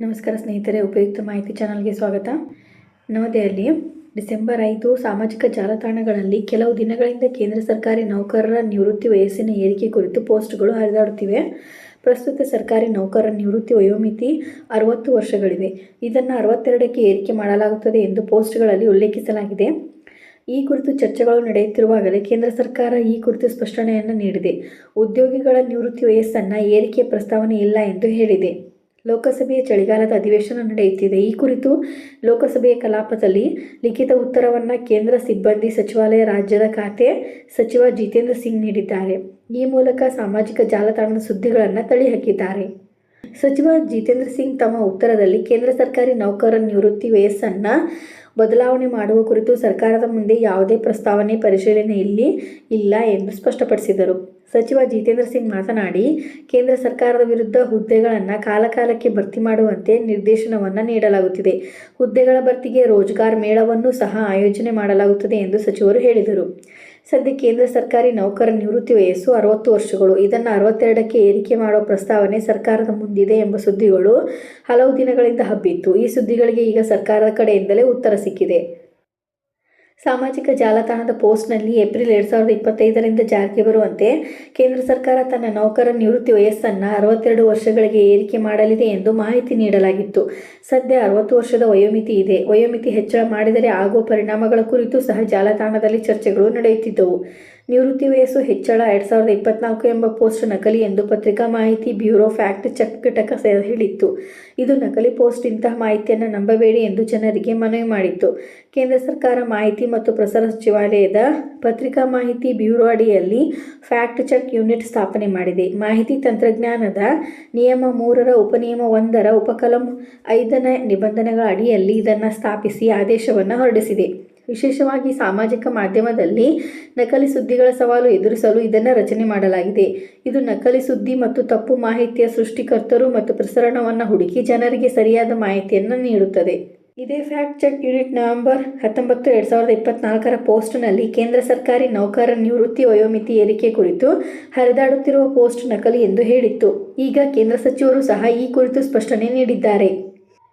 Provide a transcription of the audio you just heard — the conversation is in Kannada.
ನಮಸ್ಕಾರ ಸ್ನೇಹಿತರೆ, ಉಪಯುಕ್ತ ಮಾಹಿತಿ ಚಾನಲ್ಗೆ ಸ್ವಾಗತ. ನವದೆಹಲಿ ಡಿಸೆಂಬರ್ ಐದು ಸಾಮಾಜಿಕ ಜಾಲತಾಣಗಳಲ್ಲಿ ಕೆಲವು ದಿನಗಳಿಂದ ಕೇಂದ್ರ ಸರ್ಕಾರಿ ನೌಕರರ ನಿವೃತ್ತಿ ವಯಸ್ಸಿನ ಏರಿಕೆ ಕುರಿತು ಪೋಸ್ಟ್ಗಳು ಹರಿದಾಡುತ್ತಿವೆ. ಪ್ರಸ್ತುತ ಸರ್ಕಾರಿ ನೌಕರರ ನಿವೃತ್ತಿ ವಯೋಮಿತಿ ಅರವತ್ತು ವರ್ಷಗಳಿವೆ. ಇದನ್ನು ಅರವತ್ತೆರಡಕ್ಕೆ ಏರಿಕೆ ಮಾಡಲಾಗುತ್ತದೆ ಎಂದು ಪೋಸ್ಟ್ಗಳಲ್ಲಿ ಉಲ್ಲೇಖಿಸಲಾಗಿದೆ. ಈ ಕುರಿತು ಚರ್ಚೆಗಳು ನಡೆಯುತ್ತಿರುವಾಗಲೇ ಕೇಂದ್ರ ಸರ್ಕಾರ ಈ ಕುರಿತು ಸ್ಪಷ್ಟನೆಯನ್ನು ನೀಡಿದೆ. ಉದ್ಯೋಗಿಗಳ ನಿವೃತ್ತಿ ವಯಸ್ಸನ್ನು ಏರಿಕೆ ಪ್ರಸ್ತಾವನೆ ಇಲ್ಲ ಎಂದು ಹೇಳಿದೆ. ಲೋಕಸಭೆಯ ಚಳಿಗಾಲದ ಅಧಿವೇಶನ ನಡೆಯುತ್ತಿದೆ. ಈ ಕುರಿತು ಲೋಕಸಭೆಯ ಕಲಾಪದಲ್ಲಿ ಲಿಖಿತ ಉತ್ತರವನ್ನು ಕೇಂದ್ರ ಸಿಬ್ಬಂದಿ ಸಚಿವಾಲಯ ರಾಜ್ಯದ ಖಾತೆ ಸಚಿವ ಜಿತೇಂದ್ರ ಸಿಂಗ್ ನೀಡಿದ್ದಾರೆ. ಈ ಮೂಲಕ ಸಾಮಾಜಿಕ ಜಾಲತಾಣದ ಸುದ್ದಿಗಳನ್ನು ತಳ್ಳಿಹಾಕಿದ್ದಾರೆ. ಸಚಿವ ಜಿತೇಂದ್ರ ಸಿಂಗ್ ತಮ್ಮ ಉತ್ತರದಲ್ಲಿ ಕೇಂದ್ರ ಸರ್ಕಾರಿ ನೌಕರರ ನಿವೃತ್ತಿ ವಯಸ್ಸನ್ನು ಬದಲಾವಣೆ ಮಾಡುವ ಕುರಿತು ಸರ್ಕಾರದ ಮುಂದೆ ಯಾವುದೇ ಪ್ರಸ್ತಾವನೆ ಪರಿಶೀಲನೆಯಲ್ಲಿ ಇಲ್ಲ ಎಂದು ಸ್ಪಷ್ಟಪಡಿಸಿದರು. ಸಚಿವ ಜಿತೇಂದ್ರ ಸಿಂಗ್ ಮಾತನಾಡಿ, ಕೇಂದ್ರ ಸರ್ಕಾರದ ವಿರುದ್ಧ ಹುದ್ದೆಗಳನ್ನು ಕಾಲಕಾಲಕ್ಕೆ ಭರ್ತಿ ಮಾಡುವಂತೆ ನಿರ್ದೇಶನವನ್ನು ನೀಡಲಾಗುತ್ತಿದೆ. ಹುದ್ದೆಗಳ ಭರ್ತಿಗೆ ರೋಜ್ಗಾರ್ ಮೇಳವನ್ನು ಸಹ ಆಯೋಜನೆ ಮಾಡಲಾಗುತ್ತದೆ ಎಂದು ಸಚಿವರು ಹೇಳಿದರು. ಸದ್ಯ ಕೇಂದ್ರ ಸರ್ಕಾರಿ ನೌಕರ ನಿವೃತ್ತಿ ವಯಸ್ಸು ಅರವತ್ತು ವರ್ಷಗಳು. ಇದನ್ನು ಅರವತ್ತೆರಡಕ್ಕೆ ಏರಿಕೆ ಮಾಡುವ ಪ್ರಸ್ತಾವನೆ ಸರ್ಕಾರದ ಮುಂದಿದೆ ಎಂಬ ಸುದ್ದಿಗಳು ಹಲವು ದಿನಗಳಿಂದ ಹಬ್ಬಿತ್ತು. ಈ ಸುದ್ದಿಗಳಿಗೆ ಈಗ ಸರ್ಕಾರದ ಕಡೆಯಿಂದಲೇ ಉತ್ತರ ಸಿಕ್ಕಿದೆ. ಸಾಮಾಜಿಕ ಜಾಲತಾಣದ ಪೋಸ್ಟ್ನಲ್ಲಿ ಏಪ್ರಿಲ್ ಎರಡು ಸಾವಿರದ ಇಪ್ಪತ್ತೈದರಿಂದ ಜಾರಿಗೆ ಬರುವಂತೆ ಕೇಂದ್ರ ಸರ್ಕಾರ ತನ್ನ ನೌಕರ ನಿವೃತ್ತಿ ವಯಸ್ಸನ್ನು ಅರವತ್ತೆರಡು ವರ್ಷಗಳಿಗೆ ಏರಿಕೆ ಮಾಡಲಿದೆ ಎಂದು ಮಾಹಿತಿ ನೀಡಲಾಗಿತ್ತು. ಸದ್ಯ ಅರವತ್ತು ವರ್ಷದ ವಯೋಮಿತಿ ಇದೆ. ವಯೋಮಿತಿ ಹೆಚ್ಚಳ ಮಾಡಿದರೆ ಆಗುವ ಪರಿಣಾಮಗಳ ಕುರಿತು ಸಹ ಜಾಲತಾಣದಲ್ಲಿ ಚರ್ಚೆಗಳು ನಡೆಯುತ್ತಿದ್ದವು. ನಿವೃತ್ತಿ ವಯಸ್ಸು ಹೆಚ್ಚಳ ಎರಡು ಸಾವಿರದ ಇಪ್ಪತ್ನಾಲ್ಕು ಎಂಬ ಪೋಸ್ಟ್ ನಕಲಿ ಎಂದು ಪತ್ರಿಕಾ ಮಾಹಿತಿ ಬ್ಯೂರೋ ಫ್ಯಾಕ್ಟ್ ಚೆಕ್ ಘಟಕ ಹೇಳಿತ್ತು. ಇದು ನಕಲಿ ಪೋಸ್ಟ್ ಇಂತಹ ಮಾಹಿತಿಯನ್ನು ನಂಬಬೇಡಿ ಎಂದು ಜನರಿಗೆ ಮನವಿ ಮಾಡಿತ್ತು. ಕೇಂದ್ರ ಸರ್ಕಾರ ಮಾಹಿತಿ ಮತ್ತು ಪ್ರಸಾರ ಸಚಿವಾಲಯದ ಪತ್ರಿಕಾ ಮಾಹಿತಿ ಬ್ಯೂರೋ ಅಡಿಯಲ್ಲಿ ಫ್ಯಾಕ್ಟ್ ಚೆಕ್ ಯೂನಿಟ್ ಸ್ಥಾಪನೆ ಮಾಡಿದೆ. ಮಾಹಿತಿ ತಂತ್ರಜ್ಞಾನದ ನಿಯಮ ಮೂರರ, ಉಪನಿಯಮ ಒಂದರ, ಉಪಕಲಂ ಐದನೇ ನಿಬಂಧನೆಗಳ ಅಡಿಯಲ್ಲಿ ಇದನ್ನು ಸ್ಥಾಪಿಸಿ ಆದೇಶವನ್ನು ಹೊರಡಿಸಿದೆ. ವಿಶೇಷವಾಗಿ ಸಾಮಾಜಿಕ ಮಾಧ್ಯಮದಲ್ಲಿ ನಕಲಿ ಸುದ್ದಿಗಳ ಸವಾಲು ಎದುರಿಸಲು ಇದನ್ನು ರಚನೆ ಮಾಡಲಾಗಿದೆ. ಇದು ನಕಲಿ ಸುದ್ದಿ ಮತ್ತು ತಪ್ಪು ಮಾಹಿತಿಯ ಸೃಷ್ಟಿಕರ್ತರು ಮತ್ತು ಪ್ರಸರಣವನ್ನು ಹುಡುಕಿ ಜನರಿಗೆ ಸರಿಯಾದ ಮಾಹಿತಿಯನ್ನು ನೀಡುತ್ತದೆ. ಇದೇ ಫ್ಯಾಕ್ಟ್ ಚೆಕ್ ಯೂನಿಟ್ ನವೆಂಬರ್ ಹತ್ತೊಂಬತ್ತು ಎರಡು ಸಾವಿರದ ಇಪ್ಪತ್ನಾಲ್ಕರ ಪೋಸ್ಟ್ನಲ್ಲಿ ಕೇಂದ್ರ ಸರ್ಕಾರಿ ನೌಕರರ ನಿವೃತ್ತಿ ವಯೋಮಿತಿ ಏರಿಕೆ ಕುರಿತು ಹರಿದಾಡುತ್ತಿರುವ ಪೋಸ್ಟ್ ನಕಲಿ ಎಂದು ಹೇಳಿತ್ತು. ಈಗ ಕೇಂದ್ರ ಸಚಿವರು ಸಹ ಈ ಕುರಿತು ಸ್ಪಷ್ಟನೆ ನೀಡಿದ್ದಾರೆ.